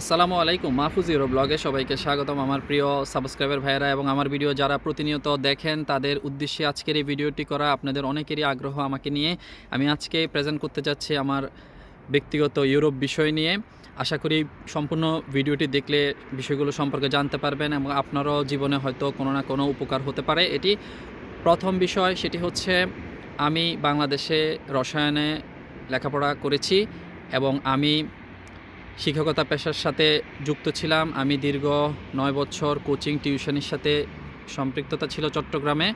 আসসালামু আলাইকুম, মাহফুজ ইউরো ব্লগে সবাইকে স্বাগতম। আমার প্রিয় সাবস্ক্রাইবার ভাইয়েরা এবং আমার ভিডিও যারা প্রতিনিয়ত দেখেন, তাদের উদ্দেশ্যে আজকের এই ভিডিওটি করা আপনাদের অনেকেরই আগ্রহ আমাকে নিয়ে। আমি আজকে প্রেজেন্ট করতে যাচ্ছি আমার ব্যক্তিগত ইউরোপ বিষয় নিয়ে। আশা করি সম্পূর্ণ ভিডিওটি দেখলে বিষয়গুলো সম্পর্কে জানতে পারবেন এবং আপনারও জীবনে হয়তো কোনো না কোনো উপকার হতে পারে। এটি প্রথম বিষয়, সেটি হচ্ছে আমি বাংলাদেশে রসায়নে লেখাপড়া করেছি এবং আমি শিক্ষকতা পেশার সাথে যুক্ত ছিলাম। আমি দীর্ঘ নয় বছর কোচিং টিউশনের সাথে সম্পৃক্ততা ছিল চট্টগ্রামে।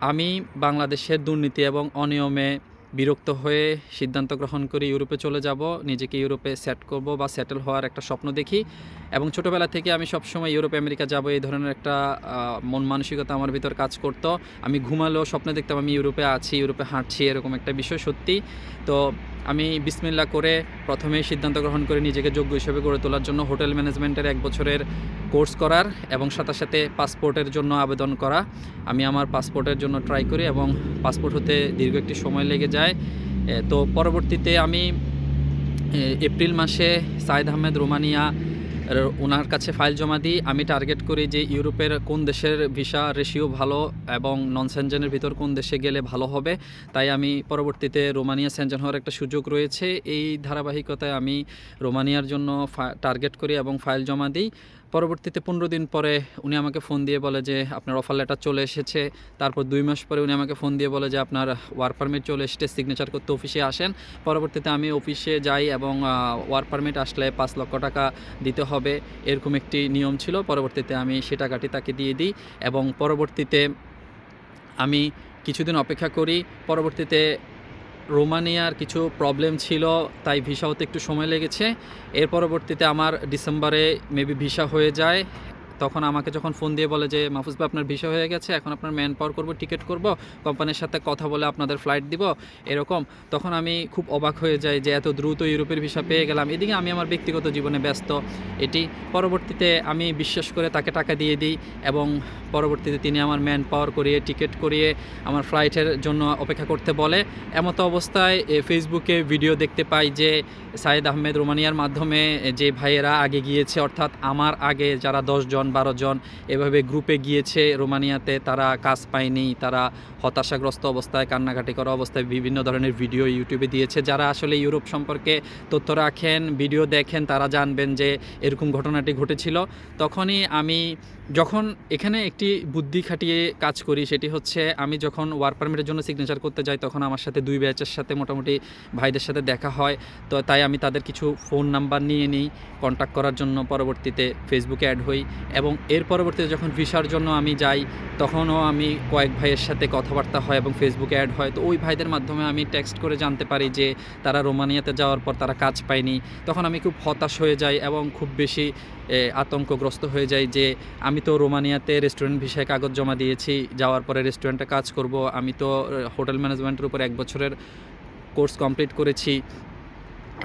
আমি বাংলাদেশের দুর্নীতি এবং অনিয়মে বিরক্ত হয়ে সিদ্ধান্ত গ্রহণ করি ইউরোপে চলে যাব। নিজেকে ইউরোপে সেট করব বা সেটেল হওয়ার একটা স্বপ্ন দেখি। এবং ছোটোবেলা থেকে আমি সবসময় ইউরোপ, আমেরিকা যাব এই ধরনের একটা মন মানসিকতা আমার ভিতর কাজ করত। আমি ঘুমালেও স্বপ্নে দেখতাম আমি ইউরোপে আছি, ইউরোপে হাঁটছি, এরকম একটা বিষয় সত্যি। তো আমি বিসমিল্লা করে প্রথমেই সিদ্ধান্ত গ্রহণ করে নিজেকে যোগ্য হিসেবে গড়ে তোলার জন্য হোটেল ম্যানেজমেন্টের এক বছরের কোর্স করার এবং সাথে সাথে পাসপোর্টের জন্য আবেদন করা। আমি আমার পাসপোর্টের জন্য ট্রাই করি এবং পাসপোর্ট হতে দীর্ঘ একটি সময় লেগে যায়। তো পরবর্তীতে আমি এপ্রিল মাসে সাইদ আহমেদ রোমানিয়া ওনার কাছে ফাইল জমা দিই। আমি টার্গেট করি যে ইউরোপের কোন দেশের ভিসা রেশিও ভালো এবং নন সেনজেনের ভিতর কোন দেশে গেলে ভালো হবে। তাই আমি পরবর্তীতে রোমানিয়া সেনজেন হওয়ার একটা সুযোগ রয়েছে। এই ধারাবাহিকতায় আমি রোমানিয়ার জন্য টার্গেট করি এবং ফাইল জমা দিই। পরবর্তীতে পনেরো দিন পরে উনি আমাকে ফোন দিয়ে বলে যে আপনার অফার লেটার চলে এসেছে। তারপর দুই মাস পরে উনি আমাকে ফোন দিয়ে বলে যে আপনার ওয়ার পারমিট চলে এসেছে সিগনেচার করতে অফিসে আসেন। পরবর্তীতে আমি অফিসে যাই এবং ওয়ার পারমিট আসলে পাঁচ লক্ষ টাকা দিতে হবে। এরকম একটি নিয়ম ছিল। পরবর্তীতে আমি সে টাকাটি তাকে দিয়ে দিই এবং পরবর্তীতে আমি কিছুদিন অপেক্ষা করি। পরবর্তীতে রোমানিয়ার কিছু প্রবলেম ছিল, তাই ভিসা হতে একটু সময় লেগেছে। এর পরবর্তীতে আমার ডিসেম্বরে মেবি ভিসা হয়ে যায়। তখন আমাকে যখন ফোন দিয়ে বলে যে, মাহফুজ ভাই, আপনার ভিসা হয়ে গেছে, এখন আপনার ম্যান পাওয়ার করব টিকিট করব কোম্পানির সাথে কথা বলে আপনাদের ফ্লাইট দিব, এরকম, তখন আমি খুব অবাক হয়ে যাই যে, এত দ্রুত ইউরোপের ভিসা পেয়ে গেলাম। এদিকে আমি আমার ব্যক্তিগত জীবনে ব্যস্ত, এটি পরবর্তীতে আমি বিশ্বাস করে তাকে টাকা দিয়ে দিই এবং পরবর্তীতে তিনি আমার ম্যান পাওয়ার করিয়ে টিকিট করিয়ে আমার ফ্লাইটের জন্য অপেক্ষা করতে বলে। এমতো অবস্থায় ফেসবুকে ভিডিও দেখতে পাই যে, সাইদ আহমেদ রোমানিয়ার মাধ্যমে যে ভাইয়েরা আগে গিয়েছে, অর্থাৎ আমার আগে যারা জন বারো জন। এভাবে গ্রুপে গিয়েছে রোমানিয়াতে, তারা কাজ পায়নি, তারা হতাশাগ্রস্ত অবস্থায়, কান্নাকাটি করা অবস্থায় বিভিন্ন ধরনের ভিডিও ইউটিউবে দিয়েছে। যারা আসলে ইউরোপ সম্পর্কে তথ্য রাখেন, ভিডিও দেখেন, তারা জানবেন যে এরকম ঘটনাটি ঘটেছিল। তখনই আমি যখন এখানে একটি বুদ্ধি খাটিয়ে কাজ করি, সেটি হচ্ছে আমি যখন ওয়ার্ক পারমিটের জন্য সিগনেচার করতে যাই, তখন আমার সাথে দুই ব্যাচের সাথে মোটামুটি ভাইদের সাথে দেখা হয়। তো তাই আমি তাদের কিছু ফোন নাম্বার নিয়ে নিই কন্ট্যাক্ট করার জন্য পরবর্তীতে ফেসবুকে অ্যাড হই। এবং এর পরবর্তীতে যখন ভিসার জন্য আমি যাই, তখনও আমি কয়েক ভাইয়ের সাথে কথাবার্তা হয় এবং ফেসবুকে অ্যাড হয়। তো ওই ভাইদের মাধ্যমে আমি টেক্সট করে জানতে পারি যে তারা রোমানিয়াতে যাওয়ার পর তারা কাজ পায়নি। তখন আমি খুব হতাশ হয়ে যাই এবং খুব বেশি আতঙ্কগ্রস্ত হয়ে যাই যে আমি তো রোমানিয়াতে রেস্টুরেন্ট ভিসায় কাগজ জমা দিয়েছি, যাওয়ার পরে রেস্টুরেন্টে কাজ করব। আমি তো হোটেল ম্যানেজমেন্টের উপর এক বছরের কোর্স কমপ্লিট করেছি।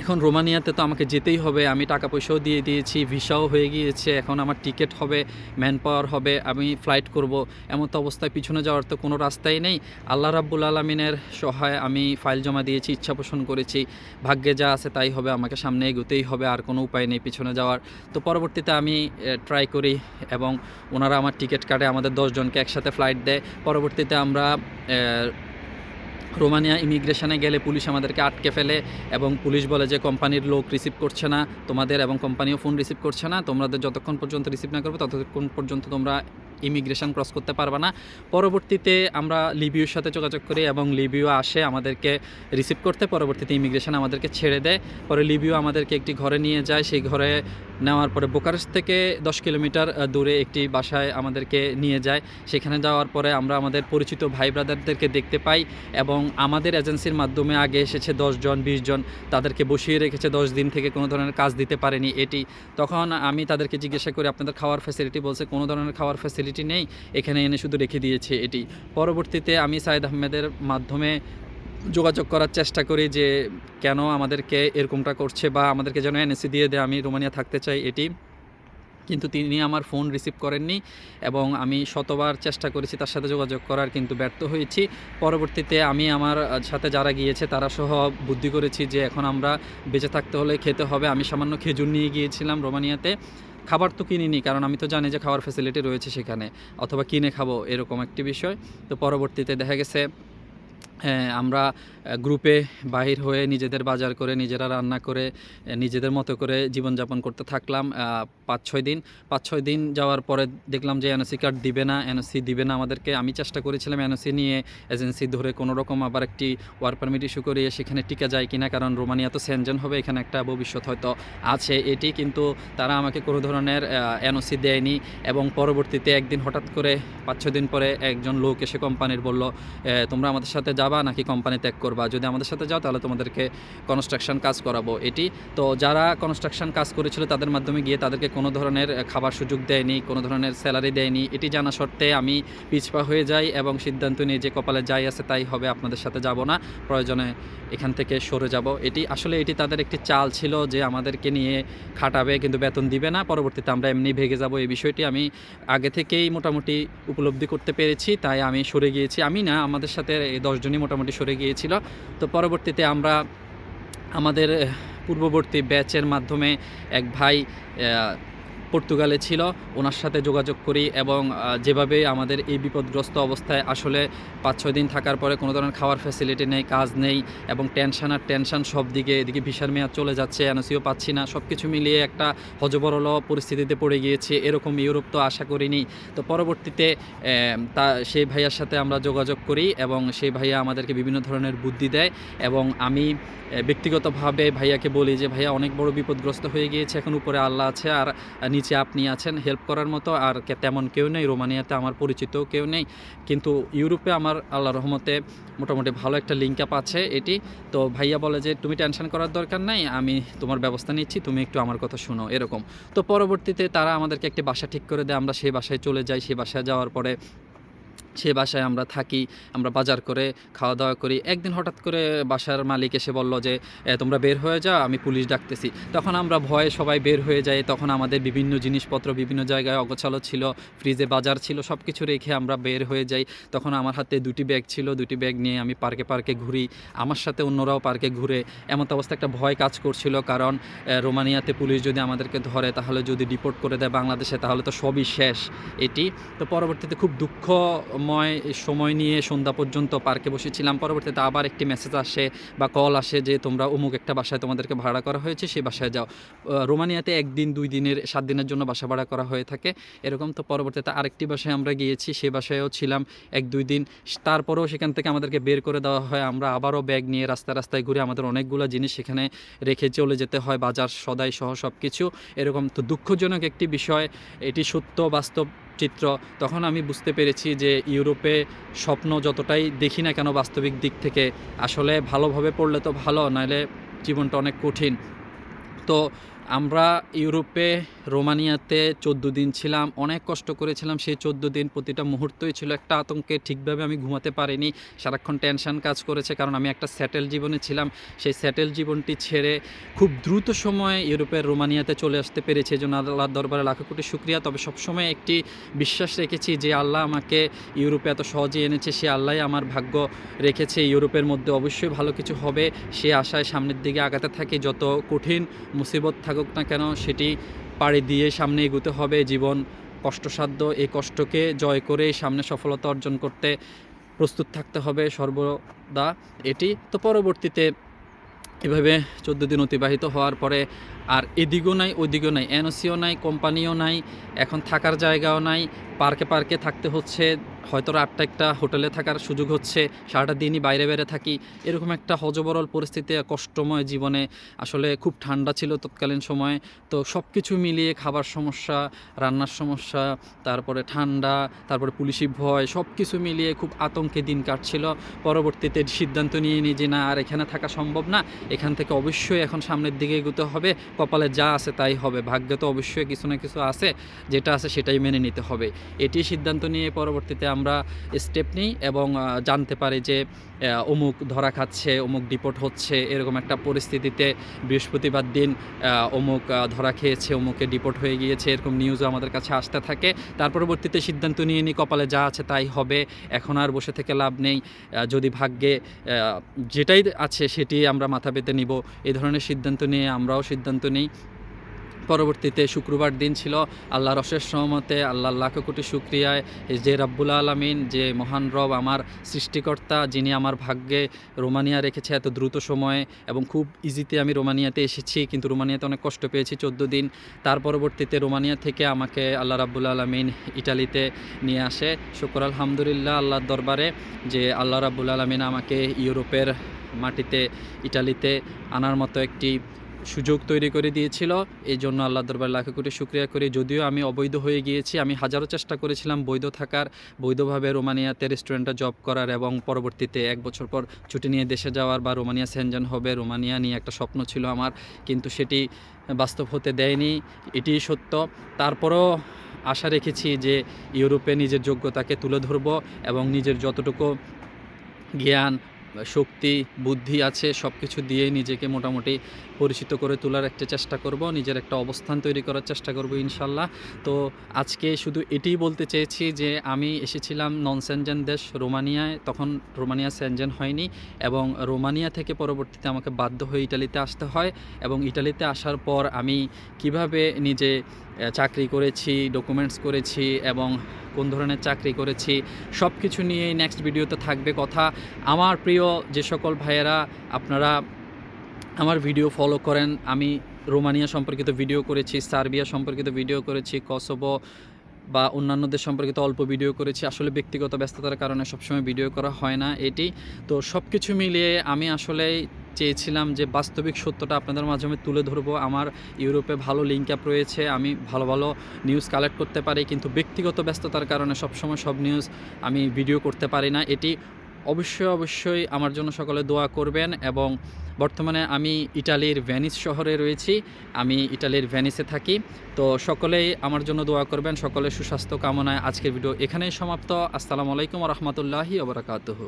এখন রোমানিয়াতে তো আমাকে যেতেই হবে। আমি টাকা পয়সাও দিয়ে দিয়েছি, ভিসাও হয়ে গিয়েছে, এখন আমার টিকিট হবে ম্যান পাওয়ার হবে, আমি ফ্লাইট করব। এমন তো অবস্থায় পিছনে যাওয়ার তো কোনো রাস্তাই নেই। আল্লাহ রাব্বুল আলমিনের সহায় আমি ফাইল জমা দিয়েছি, ইচ্ছা পোষণ করেছি। ভাগ্যে যা আছে তাই হবে, আমাকে সামনে এগোতেই হবে, আর কোনো উপায় নেই পিছনে যাওয়ার। তো পরবর্তীতে আমি ট্রাই করি এবং ওনারা আমার টিকিট কাটে, আমাদের দশজনকে একসাথে ফ্লাইট দেয়। পরবর্তীতে আমরা রোমানিয়া ইমিগ্রেশনে গেলে পুলিশ আমাদেরকে আটকে ফেলে এবং পুলিশ বলে যে কোম্পানির লোক রিসিভ করছে না তোমাদের এবং কোম্পানিও ফোন রিসিভ করছে না। তোমাদের যতক্ষণ পর্যন্ত রিসিভ না করবে, ততক্ষণ পর্যন্ত তোমরা ইমিগ্রেশন ক্রস করতে পারবে না। পরবর্তীতে আমরা লিবিউর সাথে যোগাযোগ করি এবং লিবিউ আসে আমাদেরকে রিসিভ করতে। পরবর্তীতে ইমিগ্রেশন আমাদেরকে ছেড়ে দেয়। পরে লিবিউ আমাদেরকে একটি ঘরে নিয়ে যায়। সেই ঘরে নেওয়ার পরে বোকারেস্ট থেকে দশ কিলোমিটার দূরে একটি বাসায় আমাদেরকে নিয়ে যায়। সেখানে যাওয়ার পরে আমরা আমাদের পরিচিত ভাই ব্রাদারদেরকে দেখতে পাই এবং আমাদের এজেন্সির মাধ্যমে আগে এসেছে জন, বিশ জন। তাদেরকে বসিয়ে রেখেছে দশ দিন থেকে কোনো ধরনের কাজ দিতে পারেনি এটি। তখন আমি তাদেরকে জিজ্ঞাসা করি, আপনাদের খাওয়ার ফ্যাসিলিটি বলছে, কোনো ধরনের খাওয়ার ফ্যাসিলিটি নেই, এখানে এনে শুধু রেখে দিয়েছে এটি। পরবর্তীতে আমি সাইদ আহমেদের মাধ্যমে যোগাযোগ করার চেষ্টা করি যে কেন আমাদেরকে এরকমটা করছে বা আমাদেরকে যেন এনএসি দিয়ে দেয়, আমি রোমানিয়া থাকতে চাই এটি। কিন্তু তিনি আমার ফোন রিসিভ করেননি এবং আমি শতবার চেষ্টা করেছি তার সাথে যোগাযোগ করার, কিন্তু ব্যর্থ হয়েছি। পরবর্তীতে আমি আমার সাথে যারা গিয়েছে তারা সহ বুদ্ধি করেছি যে এখন আমরা বেঁচে থাকতে হলে খেতে হবে। আমি সামান্য খেজুর নিয়ে গিয়েছিলাম রোমানিয়াতে। খাবার তো কিনিনি, কারণ আমি তো জানি যে খাওয়ার ফ্যাসিলিটি রয়েছে সেখানে, অথবা কিনে খাব এরকম একটি বিষয়। তো পরবর্তীতে দেখা গেছে আমরা গ্রুপে বাহির হয়ে নিজেদের বাজার করে, নিজেরা রান্না করে নিজেদের মতো করে জীবনযাপন করতে থাকলাম পাঁচ ছয় দিন। পাঁচ ছয় দিন যাওয়ার পরে দেখলাম যে এনওসি কার্ড দিবে না এনওসি দিবে না আমাদেরকে। আমি চেষ্টা করেছিলাম এনওসি নিয়ে এজেন্সি ধরে কোনো রকম আবার একটি ওয়ার পারমিট ইস্যু করিয়ে সেখানে টিকা যায় কিনা, কারণ রোমানিয়া তো সেনজেন হবে, এখানে একটা ভবিষ্যৎ হয়তো আছে এটি, কিন্তু তারা আমাকে কোনো ধরনের এনওসি দেয়নি এবং পরবর্তীতে একদিন হঠাৎ করে পাঁচ ছয় দিন পরে একজন লোক এসে কোম্পানির বলল তোমরা আমাদের সাথে যাবা নাকি কোম্পানি ত্যাগ করবা? যদি আমাদের সাথে যাও, তাহলে তোমাদেরকে কনস্ট্রাকশন কাজ করাবো এটি। তো যারা কনস্ট্রাকশন কাজ করেছিল, তাদের মাধ্যমে গিয়ে তাদেরকে কোনো ধরনের খাবার সুযোগ দেয়নি, কোনো ধরনের স্যালারি দেয়নি, এটি জানা সত্ত্বে আমি পিছপা হয়ে যাই এবং সিদ্ধান্ত নিই যে কপালে যাই আছে তাই হবে, আপনাদের সাথে যাব না, প্রয়োজনে এখান থেকে সরে যাব। এটি আসলে এটি তাদের একটি চাল ছিল যে আমাদেরকে নিয়ে খাটাবে কিন্তু বেতন দিবে না, পরবর্তীতে আমরা এমনি ভেগে যাব এই বিষয়টি আমি আগে থেকেই মোটামুটি উপলব্ধি করতে পেরেছি, তাই আমি সরে গিয়েছি। আমি না, আমাদের সাথে এই দশজনই মোটামুটি সরে গিয়েছিল। তো পরবর্তীতে আমরা আমাদের পূর্ববর্তী ব্যাচের মাধ্যমে এক ভাই পর্তুগালে ছিল ওনার সাথে যোগাযোগ করি এবং যেভাবে আমাদের এই বিপদগ্রস্ত অবস্থায় আসলে পাঁচ ছয় দিন থাকার পরে কোনো ধরনের খাওয়ার ফ্যাসিলিটি নেই কাজ নেই এবং টেনশন আর টেনশন সব দিকে এদিকে ভিসার মেয়াদ চলে যাচ্ছে এনওসিও পাচ্ছি না সব কিছু মিলিয়ে একটা হজবরল পরিস্থিতিতে পড়ে গিয়েছে এরকম ইউরোপ তো আশা করিনি। তো পরবর্তীতে তা সেই ভাইয়ার সাথে আমরা যোগাযোগ করি এবং সেই ভাইয়া আমাদেরকে বিভিন্ন ধরনের বুদ্ধি দেয় এবং আমি ব্যক্তিগতভাবে ভাইয়াকে বলি যে ভাইয়া অনেক বড় বিপদগ্রস্ত হয়ে গিয়েছে এখন উপরে আল্লাহ আছে আর আহ, নিচে আপনি আছেন হেল্প করার মতো আর তেমন কেউ নেই। রোমানিয়াতে আমার পরিচিত কেউ নেই। কিন্তু ইউরোপে আমার আল্লাহ রহমতে মোটামুটি ভালো একটা লিঙ্ক আপ আছে এটি। তো ভাইয়া বলে যে, তুমি টেনশন করার দরকার নাই, আমি তোমার ব্যবস্থা নিচ্ছি, তুমি একটু আমার কথা শোনো। এরকম। তো পরবর্তীতে তারা আমাদেরকে একটি বাসা ঠিক করে দেয়। আমরা সেই বাসায় চলে যাই। সেই বাসায় যাওয়ার পরে সে বাসায় আমরা থাকি, আমরা বাজার করে খাওয়া দাওয়া করি। একদিন হঠাৎ করে বাসার মালিক এসে বলল যে তোমরা বের হয়ে যাও, আমি পুলিশ ডাকতেছি। তখন আমরা ভয়ে সবাই বের হয়ে যাই। তখন আমাদের বিভিন্ন জিনিসপত্র, বিভিন্ন জায়গায় অগোছালো ছিল, ফ্রিজে বাজার ছিল সব কিছু রেখে আমরা বের হয়ে যাই। তখন আমার হাতে দুটি ব্যাগ ছিল, দুটি ব্যাগ নিয়ে আমি পার্কে পার্কে ঘুরি। আমার সাথে অন্যরাও পার্কে ঘুরে। এমন অবস্থা একটা ভয় কাজ করছিল কারণ রোমানিয়াতে পুলিশ যদি আমাদেরকে ধরে, তাহলে যদি ডিপোর্ট করে দেয় বাংলাদেশে, তাহলে তো সবই শেষ এটি। তো পরবর্তীতে খুব দুঃখময় সময় নিয়ে সন্ধ্যা পর্যন্ত পার্কে বসেছিলাম। পরবর্তীতে আবার একটি মেসেজ আসে বা কল আসে যে, তোমরা অমুক একটা বাসায় তোমাদেরকে ভাড়া করা হয়েছে সেই বাসায় যাও। রোমানিয়াতে একদিন, দুই দিনের, সাত দিনের জন্য বাসা ভাড়া করা হয়ে থাকে। এরকম তো পরবর্তীতে আরেকটি বাসায় আমরা গিয়েছি সেই বাসায়ও ছিলাম এক, দুই দিন। তারপরেও সেখান থেকে আমাদেরকে বের করে দেওয়া হয়। আমরা আবারও ব্যাগ নিয়ে রাস্তায় রাস্তায় ঘুরে আমাদের অনেকগুলো জিনিস সেখানে রেখে চলে যেতে হয়, বাজার সদাই সহ সব কিছু এরকম তো দুঃখজনক একটি বিষয়। এটি সত্য, বাস্তব চিত্র, তখন আমি বুঝতে পেরেছি যে ইউরোপে স্বপ্ন যতটাই দেখি না কেন বাস্তবিক দিক থেকে, আসলে ভালোভাবে পড়লে তো ভালো, নাহলে জীবনটা অনেক কঠিন। তো আমরা ইউরোপে, রোমানিয়াতে চোদ্দ দিন ছিলাম, অনেক কষ্ট করেছিলাম, সেই চোদ্দ দিন প্রতিটা মুহূর্তই ছিল একটা আতঙ্কে ঠিকভাবে আমি ঘুমাতে পারিনি। সারাক্ষণ টেনশন কাজ করেছে, কারণ আমি একটা স্যাটেল জীবনে ছিলাম। সেই স্যাটেল জীবনটি ছেড়ে খুব দ্রুত সময়ে ইউরোপের রোমানিয়াতে চলে আসতে পেরেছি। এই জন্য আল্লাহর দরবারে লাখো কোটি শুক্রিয়া। তবে সবসময় একটি বিশ্বাস রেখেছি যে আল্লাহ আমাকে ইউরোপে এত সহজে এনেছে, সে আল্লাহ আমার ভাগ্য রেখেছে। ইউরোপের মধ্যে অবশ্যই ভালো কিছু হবে। সে আশায় সামনের দিকে আগাতে থাকি। যত কঠিন মুসিবত থাকুক না কেন, সেটি পাড়ি দিয়ে সামনে এগোতে হবে। জীবন কষ্টসাধ্য, এই কষ্টকে জয় করে সামনে সফলতা অর্জন করতে প্রস্তুত থাকতে হবে সর্বদা। এটি তো পরবর্তীতে এভাবে চোদ্দ দিন অতিবাহিত হওয়ার পরে আর এদিকও নাই, ওদিকও নাই, এনওসিও নাই, কোম্পানিও নাই, এখন থাকার জায়গাও নাই, পার্কে পার্কে থাকতে হচ্ছে হয়তো রাতটা একটা হোটেলে থাকার সুযোগ হচ্ছে, সারাটা দিনই বাইরে বাইরে থাকি। এরকম একটা হজবরল পরিস্থিতি, কষ্টময় জীবনে আসলে খুব ঠান্ডা ছিল তৎকালীন সময়ে। তো সব কিছু মিলিয়ে খাবার সমস্যা, রান্নার সমস্যা, তারপরে ঠান্ডা, তারপরে পুলিশি ভয় সব কিছু মিলিয়ে খুব আতঙ্কে দিন কাটছিল। পরবর্তীতে সিদ্ধান্ত নিয়ে নিই যে, না, আর এখানে থাকা সম্ভব না। এখান থেকে অবশ্যই এখন সামনের দিকে এগোতে হবে। কপালে যা আছে তাই হবে। ভাগ্যে তো অবশ্যই কিছু না কিছু আছে। যেটা আছে সেটাই মেনে নিতে হবে। এটি সিদ্ধান্ত নিয়ে পরবর্তীতে আমরা স্টেপ নিই এবং জানতে পারি যে অমুক ধরা খাচ্ছে, অমুক ডিপোর্ট হচ্ছে, এরকম একটা পরিস্থিতিতে বৃহস্পতিবার দিন অমুক ধরা খেয়েছে, অমুকে ডিপোর্ট হয়ে গিয়েছে, এরকম নিউজও আমাদের কাছে আসতে থাকে। তার পরবর্তীতে সিদ্ধান্ত নিয়ে নিই কপালে যা আছে তাই হবে, এখন আর বসে থেকে লাভ নেই। যদি ভাগ্যে যেটাই আছে সেটি আমরা মাথা পেতে নিব। এই ধরনের সিদ্ধান্ত নিয়ে আমরাও সিদ্ধান্ত নিই। পরবর্তীতে শুক্রবার দিন ছিল। আল্লাহর অশেষ সহমতে আল্লাহর লাখ কোটি শুক্রিয়ায় যে রাব্বুল আলমিন, যে মহান রব আমার সৃষ্টিকর্তা, যিনি আমার ভাগ্যে রোমানিয়া রেখেছে এত দ্রুত সময়ে এবং খুব ইজিতে আমি রোমানিয়াতে এসেছি, কিন্তু রোমানিয়াতে অনেক কষ্ট পেয়েছি চোদ্দ দিন। তার পরবর্তীতে রোমানিয়া থেকে আমাকে আল্লাহ রাব্বুল আলমিন ইটালিতে নিয়ে আসে। শুকর আলহামদুলিল্লাহ আল্লাহর দরবারে যে আল্লাহ রাব্বুল আলমিন আমাকে ইউরোপের মাটিতে ইটালিতে আনার মতো একটি সুযোগ তৈরি করে দিয়েছিল। এই জন্য আল্লাহ দরবার লাখে কোটি শুক্রিয়া করি। যদিও আমি অবৈধ হয়ে গিয়েছি, আমি হাজারো চেষ্টা করেছিলাম বৈধ থাকার, বৈধভাবে রোমানিয়াতে রেস্টুরেন্টে জব করার এবং পরবর্তীতে এক বছর পর ছুটি নিয়ে দেশে যাওয়ার বা রোমানিয়া সেনজেন হবে, রোমানিয়া নিয়ে একটা স্বপ্ন ছিল আমার, কিন্তু সেটি বাস্তব হতে দেয়নি। এটিই সত্য। তারপরও আশা রেখেছি যে ইউরোপে নিজের যোগ্যতাকে তুলে ধরব এবং নিজের যতটুকু জ্ঞান শক্তি, বুদ্ধি আছে সব কিছু দিয়ে নিজেকে মোটামুটি পরিচিত করে তোলার একটা চেষ্টা করব, নিজের একটা অবস্থান তৈরি করার চেষ্টা করব ইনশাল্লাহ। তো আজকে শুধু এটিই বলতে চেয়েছি যে আমি এসেছিলাম নন সেনজেন দেশ রোমানিয়ায়, তখন রোমানিয়া সেনজেন হয়নি এবং রোমানিয়া থেকে পরবর্তীতে আমাকে বাধ্য হয়ে ইটালিতে আসতে হয় এবং ইটালিতে আসার পর আমি কীভাবে নিজে চাকরি করেছি ডকুমেন্টস করেছি এবং কোন ধরনের চাকরি করেছি সব কিছু নিয়েই নেক্সট ভিডিওতে থাকবে কথা। আমার প্রিয় যে সকল ভাইয়েরা, আপনারা আমার ভিডিও ফলো করেন। আমি রোমানিয়া সম্পর্কিত ভিডিও করেছি, সার্বিয়া সম্পর্কিত ভিডিও করেছি, কসোভো বা অন্যান্যদের সম্পর্কিত অল্প ভিডিও করেছি। আসলে ব্যক্তিগত ব্যস্ততার কারণে সবসময় ভিডিও করা হয় না এটি। তো সব কিছু মিলিয়ে আমি আসলে চেয়েছিলাম যে বাস্তবিক সত্যটা আপনাদের মাধ্যমে তুলে ধরবো। আমার ইউরোপে ভালো লিঙ্ক আপ রয়েছে, আমি ভালো ভালো নিউজ কালেক্ট করতে পারি, কিন্তু ব্যক্তিগত ব্যস্ততার কারণে সবসময় সব নিউজ আমি ভিডিও করতে পারি না। এটি অবশ্যই অবশ্যই আমার জন্য সকলে দোয়া করবেন এবং বর্তমানে আমি ইটালির ভ্যানিস শহরে রয়েছি, আমি ইটালির ভ্যানিসে থাকি। তো সকলেই আমার জন্য দোয়া করবেন, সকলের সুস্বাস্থ্য কামনায় আজকের ভিডিও এখানেই সমাপ্ত। আসসালামু আলাইকুম রহমতুল্লাহি ওবরাকাতুহু